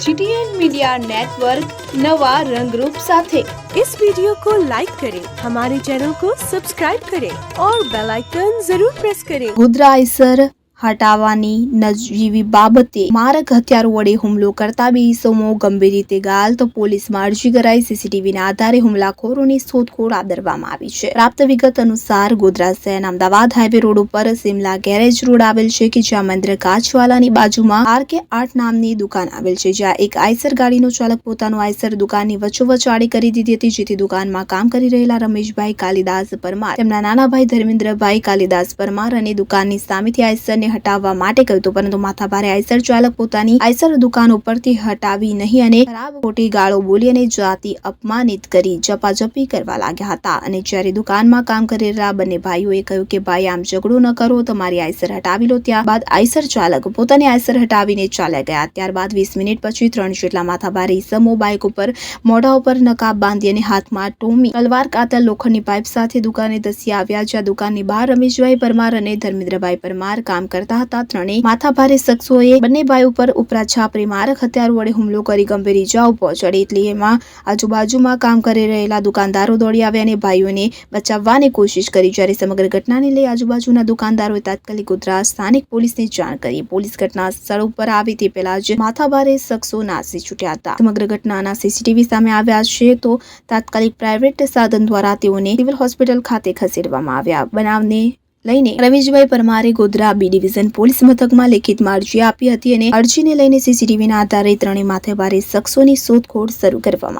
GTN media network नवा रंगरूप साथे इस वीडियो को लाइक करें हमारे चैनल को सब्सक्राइब करें और बेल आइकन जरूर प्रेस करें ગોધરા આઈસર હટાવવાની નજીવી બાબતે મારક હથિયાર વડે હુમલો કરતા બે ઇસમો ગંભીર રીતે ગાલ તો પોલીસમાં અરજી કરાઈ સીસીટીવીના આધારે હુમલાખોરોની શોધખોળ આદરવામાં આવી છે. પ્રાપ્ત વિગત અનુસાર ગોધરા શહેરના અમદાવાદ હાઈવે રોડ ઉપર સિમલા ગેરેજ રોડ આવેલ છે કે જ્યાં મહેન્દ્ર કાચવાલાની બાજુમાં આર કે આઠ નામની દુકાન આવેલ છે, જ્યાં એક આઈસર ગાડીનો ચાલક પોતાનો આઈસર દુકાનની વચ્ચોવચ્ચ આડી કરી દીધી હતી, જેથી દુકાનમાં કામ કરી રહેલા રમેશભાઈ કાલિદાસ પરમાર, તેમના નાના ભાઈ ધર્મેન્દ્રભાઈ કાલિદાસ પરમાર અને દુકાનની સામેથી આઈસરને હટાવવા માટે કહ્યું હતું. પરંતુ માથાભારે આઈસર ચાલક પોતાની આઈસર દુકાન ઉપરથી હટાવી નહીં અને ખરાબ ખોટી ગાળો બોલી અને જાતિ અપમાનિત કરી જપાજપી કરવા લાગ્યા હતા. અને જ્યારે દુકાનમાં કામ કરી રહેલા બંને ભાઈઓએ કહ્યું કે, ભાઈ, આમ ઝઘડો ન કરો, તમારી આઈસર હટાવી લો. ત્યારબાદ આઈસર ચાલક પોતાની આઈસર હટાવીને ચાલ્યા ગયા. ત્યારબાદ વીસ મિનિટ પછી ત્રણ જેટલા માથાભારે ઈસમો બાઇક ઉપર મોઢા ઉપર નકાબ બાંધી અને હાથમાં ટોમી તલવાર કાતર લોખંડની પાઇપ સાથે દુકાને ધસી આવ્યા, જ્યાં દુકાનની બહાર રમેશભાઈ પરમાર અને ધર્મેન્દ્રભાઈ પરમાર કામ કરતા હતા. ત્રણેય માથાભારે શખ્સોએ બંને ભાઈ ઉપર ઉપરા છાપરી મારક હથિયાર વડે હુમલો કરી ગંભીર ઇજાઓ પહોંચાડી એટલે એમાં આજુબાજુમાં કામ કરી રહેલા દુકાનદારો દોડી આવ્યા અને ભાઈઓને બચાવવાની કોશિશ કરી. જ્યારે સમગ્ર ઘટનાને લઈ આજુબાજુના દુકાનદારોએ તાત્કાલિક ગુજરાત સ્થાનિક પોલીસને જાણ કરી. પોલીસ ઘટના સ્થળ ઉપર આવી તે પહેલા જ માથાભારે શખ્સો નાસી છૂટ્યા હતા. સમગ્ર ઘટનાના સીસીટીવી સામે આવ્યા છે તો તાત્કાલિક પ્રાઇવેટ સાધન દ્વારા તેઓને સિવિલ હોસ્પિટલ ખાતે ખસેડવામાં આવ્યા. બનાવને લઈને રમેશભાઈ પરમારે ગોધરા બી ડિવિઝન પોલીસ મથકમાં લેખિતમાં અરજી આપી હતી અને અરજીને લઈને સીસીટીવીના આધારે ત્રણેય માથેભારે શખ્સોની શોધખોળ શરૂ કરવામાં